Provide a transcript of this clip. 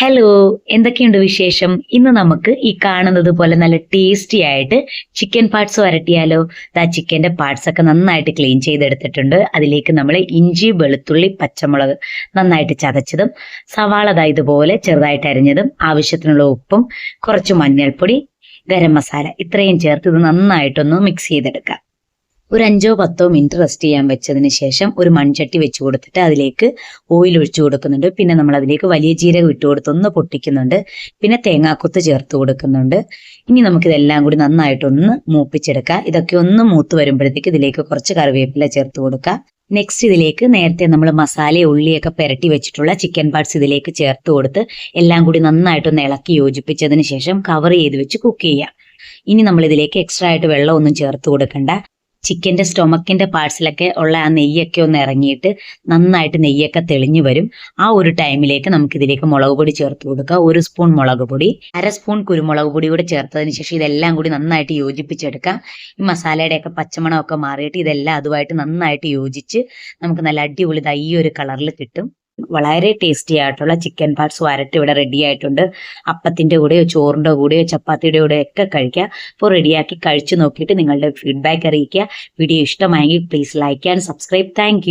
Hello എന്തൊക്കെയുണ്ട് വിശേഷം? ഇന്ന് നമുക്ക് ഈ കാണുന്നത് പോലെ നല്ല ടേസ്റ്റി ആയിട്ട് ചിക്കൻ പാർട്സ് വരട്ടിയാലോ? ആ ചിക്കന്റെ പാർട്സ് ഒക്കെ നന്നായിട്ട് ക്ലീൻ ചെയ്തെടുത്തിട്ടുണ്ട്. അതിലേക്ക് നമ്മൾ ഇഞ്ചി വെളുത്തുള്ളി പച്ചമുളക് നന്നായിട്ട് ചതച്ചതും സവാള ദാ ഇതുപോലെ ചെറുതായിട്ട് അരിഞ്ഞതും ആവശ്യത്തിനുള്ള ഉപ്പും കുറച്ച് മഞ്ഞൾപ്പൊടി ഗരം മസാല ഇത്രയും ചേർത്ത് ഇത് നന്നായിട്ടൊന്ന് മിക്സ് ചെയ്തെടുക്കാം. ഒരു അഞ്ചോ പത്തോ മിനിറ്റ് റെസ്റ്റ് ചെയ്യാൻ വെച്ചതിന് ശേഷം ഒരു മൺചട്ടി വെച്ച് കൊടുത്തിട്ട് അതിലേക്ക് ഓയിൽ ഒഴിച്ചു കൊടുക്കുന്നുണ്ട്. പിന്നെ നമ്മൾ അതിലേക്ക് വലിയ ജീരകം ഇട്ട് കൊടുത്ത് ഒന്ന് പൊട്ടിക്കുന്നുണ്ട്. പിന്നെ തേങ്ങാക്കൊത്ത് ചേർത്ത് കൊടുക്കുന്നുണ്ട്. ഇനി നമുക്കിതെല്ലാം കൂടി നന്നായിട്ടൊന്ന് മൂപ്പിച്ചെടുക്കാം. ഇതൊക്കെ ഒന്ന് മൂത്ത് വരുമ്പോഴത്തേക്ക് ഇതിലേക്ക് കുറച്ച് കറിവേപ്പില ചേർത്ത് കൊടുക്കാം. നെക്സ്റ്റ് ഇതിലേക്ക് നേരത്തെ നമ്മൾ മസാല ഉള്ളിയൊക്കെ പുരട്ടി വെച്ചിട്ടുള്ള ചിക്കൻ പാർട്സ് ഇതിലേക്ക് ചേർത്ത് കൊടുത്ത് എല്ലാം കൂടി നന്നായിട്ടൊന്ന് ഇളക്കി യോജിപ്പിച്ചതിന് ശേഷം കവർ ചെയ്ത് വെച്ച് കുക്ക് ചെയ്യാം. ഇനി നമ്മൾ ഇതിലേക്ക് എക്സ്ട്രാ ആയിട്ട് വെള്ളം ഒന്നും ചേർത്ത് കൊടുക്കണ്ട. ചിക്കന്റെ സ്റ്റൊമക്കിന്റെ പാർട്സിലൊക്കെ ഉള്ള ആ നെയ്യൊക്കെ ഒന്ന് ഇറങ്ങിയിട്ട് നന്നായിട്ട് നെയ്യൊക്കെ തെളിഞ്ഞു വരും. ആ ഒരു ടൈമിലേക്ക് നമുക്ക് ഇതിലേക്ക് മുളക് പൊടി ചേർത്ത് കൊടുക്കുക. ഒരു സ്പൂൺ മുളക് പൊടി അര സ്പൂൺ കുരുമുളക് പൊടി കൂടെ ചേർത്തതിന് ശേഷം ഇതെല്ലാം കൂടി നന്നായിട്ട് യോജിപ്പിച്ചെടുക്കാം. ഈ മസാലയുടെയൊക്കെ പച്ചമണമൊക്കെ മാറിയിട്ട് ഇതെല്ലാം അതുമായിട്ട് നന്നായിട്ട് യോജിച്ച് നമുക്ക് നല്ല അടിപൊളി ഈ ഒരു കളറിൽ കിട്ടും. വളരെ ടേസ്റ്റി ആയിട്ടുള്ള ചിക്കൻ പാർട്സ് വരട്ട് ഇവിടെ റെഡി ആയിട്ടുണ്ട്. അപ്പത്തിന്റെ കൂടെയോ ചോറിന്റെ കൂടെയോ ചപ്പാത്തിയുടെ കൂടെയോ ഒക്കെ കഴിക്കുക അപ്പോൾ റെഡിയാക്കി കഴിച്ചു നോക്കിയിട്ട് നിങ്ങളുടെ ഫീഡ്ബാക്ക് അറിയിക്കുക. വീഡിയോ ഇഷ്ടമായെങ്കിൽ please like and subscribe thank